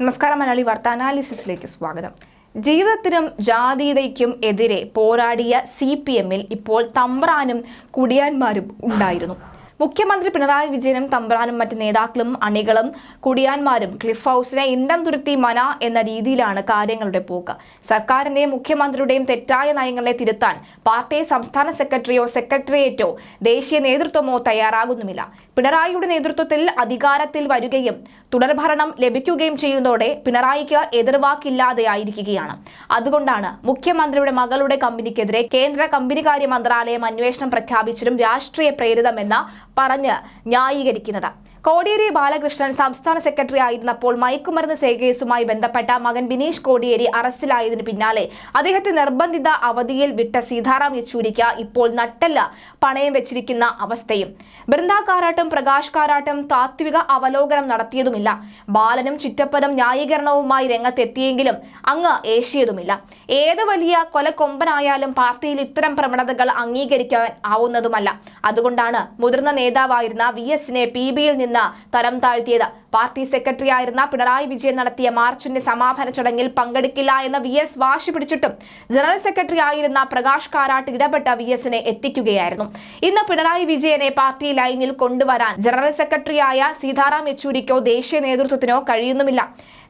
നമസ്കാരം മലയാളി വാർത്ത അനാലിസിസിലേക്ക് സ്വാഗതം. ജീവിതത്തിനും ജാതീയതയ്ക്കും എതിരെ പോരാടിയ സി പി എമ്മിൽ ഇപ്പോൾ തമ്പ്രാനും കുടിയാന്മാരും ഉണ്ടായിരുന്നു. മുഖ്യമന്ത്രി പിണറായി വിജയനും തമ്പ്രാനും മറ്റ് നേതാക്കളും അണികളും കുടിയാന്മാരും ക്ലിഫ് ഹൗസിനെ ഇണ്ടം തുരുത്തി മന എന്ന രീതിയിലാണ് കാര്യങ്ങളുടെ പോക്ക്. സർക്കാരിന്റെയും മുഖ്യമന്ത്രിയുടെയും തെറ്റായ നയങ്ങളെ തിരുത്താൻ പാർട്ടി സംസ്ഥാന സെക്രട്ടറിയോ സെക്രട്ടേറിയറ്റോ ദേശീയ നേതൃത്വമോ തയ്യാറാകുന്നുമില്ല. പിണറായിയുടെ നേതൃത്വത്തിൽ അധികാരത്തിൽ വരികയും തുടർഭരണം ലഭിക്കുകയും ചെയ്യുന്നതോടെ പിണറായിക്ക് എതിർവാക്കില്ലാതെയായിരിക്കുകയാണ്. അതുകൊണ്ടാണ് മുഖ്യമന്ത്രിയുടെ മകളുടെ കമ്പനിക്കെതിരെ കേന്ദ്ര കമ്പനികാര്യ മന്ത്രാലയം അന്വേഷണം പ്രഖ്യാപിച്ചതും രാഷ്ട്രീയ പ്രേരിതമെന്ന് പറഞ്ഞ് ന്യായീകരിക്കുന്നത്. കോടിയേരി ബാലകൃഷ്ണൻ സംസ്ഥാന സെക്രട്ടറി ആയിരുന്നപ്പോൾ മയക്കുമരുന്ന് സേകേസുമായി ബന്ധപ്പെട്ട മകൻ ബിനീഷ് കോടിയേരി അറസ്റ്റിലായതിനു പിന്നാലെ അദ്ദേഹത്തെ നിർബന്ധിത അവധിയിൽ വിട്ട സീതാറാം യെച്ചൂരിക്ക് ഇപ്പോൾ നട്ടല്ല പണയം വെച്ചിരിക്കുന്ന അവസ്ഥയും. ബൃന്ദ പ്രകാശ് കാരാട്ടും താത്വിക അവലോകനം നടത്തിയതുമില്ല. ബാലനും ചിറ്റപ്പനും ന്യായീകരണവുമായി രംഗത്തെത്തിയെങ്കിലും അങ്ങ് ഏഷ്യതുമില്ല ഏത് വലിയ കൊലക്കൊമ്പനായാലും പാർട്ടിയിൽ ഇത്തരം പ്രവണതകൾ അംഗീകരിക്കാൻ ആവുന്നതുമല്ല. അതുകൊണ്ടാണ് മുതിർന്ന നേതാവായിരുന്ന വി എസിനെ പി ബിയിൽ നിന്ന് തരം താഴ്ത്തിയത്. പാർട്ടി സെക്രട്ടറി ആയിരുന്ന പിണറായി വിജയൻ നടത്തിയ മാർച്ചിന്റെ സമാപന ചടങ്ങിൽ പങ്കെടുക്കില്ല എന്ന് വി എസ് വാശി പിടിച്ചിട്ടും ജനറൽ സെക്രട്ടറി ആയിരുന്ന പ്രകാശ് കാരാട്ട് ഇടപെട്ട വി എസിനെ എത്തിക്കുകയായിരുന്നു. ഇന്ന് പിണറായി വിജയനെ പാർട്ടി ലൈനിൽ കൊണ്ടുവരാൻ ജനറൽ സെക്രട്ടറിയായ സീതാറാം യെച്ചൂരിക്കോ ദേശീയ നേതൃത്വത്തിനോ കഴിയുന്നുമില്ല.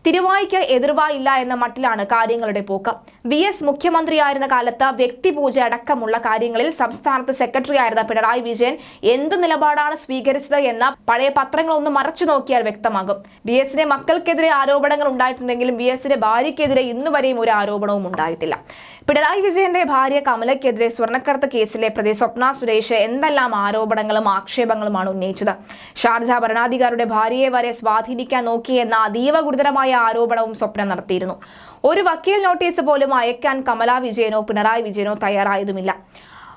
തിരുവായിക്ക് എതിർവായില്ല എന്ന മട്ടിലാണ് കാര്യങ്ങളുടെ പോക്ക്. വി എസ് മുഖ്യമന്ത്രിയായിരുന്ന കാലത്ത് വ്യക്തിപൂജ അടക്കമുള്ള കാര്യങ്ങളിൽ സംസ്ഥാനത്ത് സെക്രട്ടറി ആയിരുന്ന പിണറായി വിജയൻ എന്ത് നിലപാടാണ് സ്വീകരിച്ചത് എന്ന പഴയ പത്രങ്ങളൊന്ന് മറച്ചു നോക്കിയാൽ വ്യക്തമാകും. വി എസിന്റെ മക്കൾക്കെതിരെ ആരോപണങ്ങൾ ഉണ്ടായിട്ടുണ്ടെങ്കിലും വി എസിന്റെ ഭാര്യയ്ക്കെതിരെ ഇന്നുവരെയും ഒരു ആരോപണവും ഉണ്ടായിട്ടില്ല. പിണറായി വിജയന്റെ ഭാര്യ കമലയ്ക്കെതിരെ സ്വർണക്കടത്ത് കേസിലെ പ്രതി സ്വപ്ന സുരേഷ് എന്തെല്ലാം ആരോപണങ്ങളും ആക്ഷേപങ്ങളുമാണ് ഉന്നയിച്ചത്? ഷാർജ ഭരണാധികാരിയുടെ ഭാര്യയെ വരെ സ്വാധീനിക്കാൻ നോക്കിയെന്ന അതീവ ഗുരുതരമായ ആരോപണവും സ്വപ്ന നടത്തിയിരുന്നു. ഒരു വക്കീൽ നോട്ടീസ് പോലും അയക്കാൻ കമല വിജയനോ പിണറായി വിജയനോ തയ്യാറായതുമില്ല.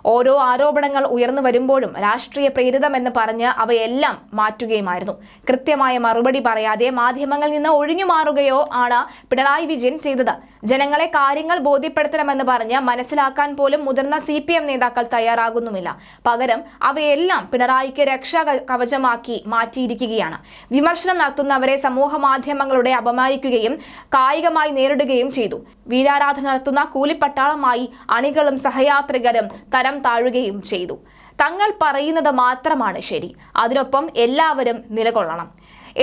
ഓരോ ആരോപണങ്ങൾ ഉയർന്നു വരുമ്പോഴും രാഷ്ട്രീയ പ്രേരിതമെന്ന് പറഞ്ഞ് അവയെല്ലാം മാറ്റുകയുമായിരുന്നു. കൃത്യമായ മറുപടി പറയാതെ മാധ്യമങ്ങളിൽ നിന്ന് ഒഴിഞ്ഞു മാറുകയോ ആണ് പിണറായി വിജയൻ ചെയ്തത്. ജനങ്ങളെ കാര്യങ്ങൾ ബോധ്യപ്പെടുത്തണമെന്ന് പറഞ്ഞ് മനസ്സിലാക്കാൻ പോലും മുതിർന്ന സി പി എം നേതാക്കൾ തയ്യാറാകുന്നുമില്ല. പകരം അവയെല്ലാം പിണറായിക്ക് രക്ഷാ കവചമാക്കി മാറ്റിയിരിക്കുകയാണ്. വിമർശനം നടത്തുന്നവരെ സമൂഹ മാധ്യമങ്ങളുടെ അപമാനിക്കുകയും കായികമായി നേരിടുകയും ചെയ്തു. വീരാരാധന നടത്തുന്ന കൂലിപ്പട്ടാളമായി അണികളും സഹയാത്രികരും തരം താഴുകയും ചെയ്തു. തങ്ങൾ പറയുന്നത് മാത്രമാണ് ശരി. അതിനൊപ്പം എല്ലാവരും നിലകൊള്ളണം.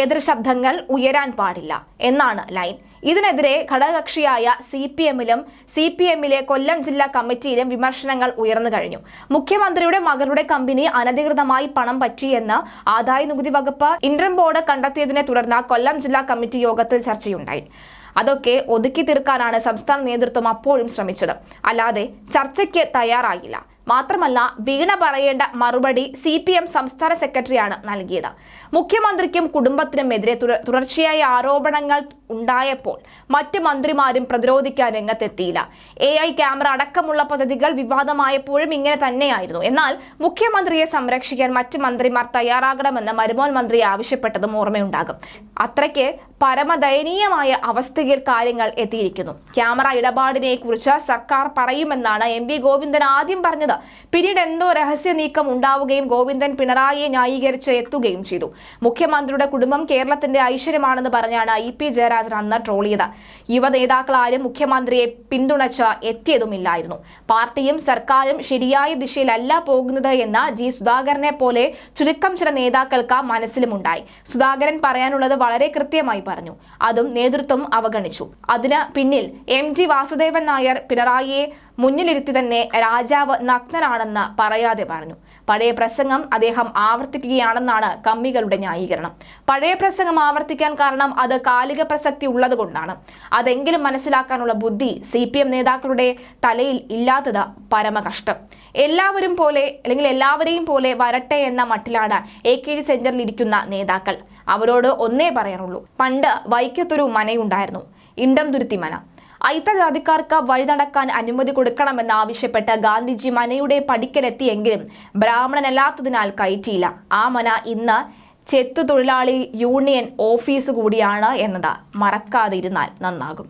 എതിർ ശബ്ദങ്ങൾ ഉയരാൻ പാടില്ല എന്നാണ് ലൈൻ. ഇതിനെതിരെ ഘടകകക്ഷിയായ സി പി എമ്മിലും സി പി എമ്മിലെ കൊല്ലം ജില്ലാ കമ്മിറ്റിയിലും വിമർശനങ്ങൾ ഉയർന്നു കഴിഞ്ഞു. മുഖ്യമന്ത്രിയുടെ മകളുടെ കമ്പനി അനധികൃതമായി പണം പറ്റിയെന്ന് ആദായ നികുതി വകുപ്പ് ഇന്റർ ബോർഡ് കണ്ടെത്തിയതിനെ തുടർന്ന് കൊല്ലം ജില്ലാ കമ്മിറ്റി യോഗത്തിൽ ചർച്ചയുണ്ടായി. അതൊക്കെ ഒതുക്കി തീർക്കാനാണ് സംസ്ഥാന നേതൃത്വം അപ്പോഴും ശ്രമിച്ചത്. അല്ലാതെ ചർച്ചയ്ക്ക് തയ്യാറായില്ല. മാത്രമല്ല വീണ പറയേണ്ട മറുപടി സി പി എം സംസ്ഥാന സെക്രട്ടറിയാണ് നൽകിയത്. മുഖ്യമന്ത്രിക്കും കുടുംബത്തിനും എതിരെ തുടർച്ചയായ ആരോപണങ്ങൾ ഉണ്ടായപ്പോൾ മറ്റ് മന്ത്രിമാരും പ്രതിരോധിക്കാൻ രംഗത്തെത്തിയില്ല. എ ഐ ക്യാമറ അടക്കമുള്ള പദ്ധതികൾ വിവാദമായപ്പോഴും ഇങ്ങനെ തന്നെയായിരുന്നു. എന്നാൽ മുഖ്യമന്ത്രിയെ സംരക്ഷിക്കാൻ മറ്റ് മന്ത്രിമാർ തയ്യാറാകണമെന്ന് മരുമോൻ മന്ത്രി ആവശ്യപ്പെട്ടതും ഓർമ്മയുണ്ടാകും. അത്രയ്ക്ക് പരമദയനീയമായ അവസ്ഥയിൽ കാര്യങ്ങൾ എത്തിയിരിക്കുന്നു. ക്യാമറ ഇടപാടിനെ കുറിച്ച് സർക്കാർ പറയുമെന്നാണ് എം വി ഗോവിന്ദൻ ആദ്യം പറഞ്ഞത്. പിന്നീട് എന്തോ രഹസ്യ നീക്കം ഉണ്ടാവുകയും ഗോവിന്ദൻ പിണറായിയെ ന്യായീകരിച്ച് എത്തുകയും ചെയ്തു. മുഖ്യമന്ത്രിയുടെ കുടുംബം കേരളത്തിന്റെ ഐശ്വര്യമാണെന്ന് പറഞ്ഞാണ് ഇ പി ജയരാജൻ അന്ന് ട്രോളിയത്. യുവ നേതാക്കളാരും മുഖ്യമന്ത്രിയെ പിന്തുണച്ച് എത്തിയതുമില്ലായിരുന്നു. പാർട്ടിയും സർക്കാരും ശരിയായ ദിശയിലല്ല പോകുന്നത് എന്ന് ജി സുധാകരനെ പോലെ ചുരുക്കം ചില നേതാക്കൾക്ക് മനസ്സിലുമുണ്ടായി. സുധാകരൻ പറയാനുള്ളത് വളരെ കൃത്യമായി പറഞ്ഞു. അതും നേതൃത്വം അവഗണിച്ചു. അതിന് പിന്നിൽ എം ജി വാസുദേവൻ നായർ പിണറായിയെ മുന്നിലിരുത്തി തന്നെ രാജാവ് നഗ്നനാണെന്ന് പറയാതെ പറഞ്ഞു. പഴയ പ്രസംഗം അദ്ദേഹം ആവർത്തിക്കുകയാണെന്നാണ് കമ്മികളുടെ ന്യായീകരണം. പഴയ പ്രസംഗം ആവർത്തിക്കാൻ കാരണം അത് കാലിക പ്രസക്തി ഉള്ളതുകൊണ്ടാണ്. അതെങ്കിലും മനസ്സിലാക്കാനുള്ള ബുദ്ധി സി പി എം നേതാക്കളുടെ തലയിൽ ഇല്ലാത്തത് പരമകഷ്ടം. എല്ലാവരും പോലെ അല്ലെങ്കിൽ എല്ലാവരെയും പോലെ വരട്ടെ എന്ന മട്ടിലാണ് എ കെ ജി സെന്ററിൽ ഇരിക്കുന്ന നേതാക്കൾ. അവരോട് ഒന്നേ പറയാനുള്ളൂ. പണ്ട് വൈക്കത്തൊരു മനയുണ്ടായിരുന്നു. ഇണ്ടം തുരുത്തി മന. അയിത്ത ജാതിക്കാർക്ക് വഴി നടക്കാൻ അനുമതി കൊടുക്കണമെന്ന് ആവശ്യപ്പെട്ട് ഗാന്ധിജി മനയുടെ പടിക്കലെത്തിയെങ്കിലും ബ്രാഹ്മണനല്ലാത്തതിനാൽ കയറ്റിയില്ല. ആ മന ഇന്ന് ചെത്തു തൊഴിലാളി യൂണിയൻ ഓഫീസ് കൂടിയാണ് എന്നത്. മറക്കാതിരുന്നാൽ നന്നാകും.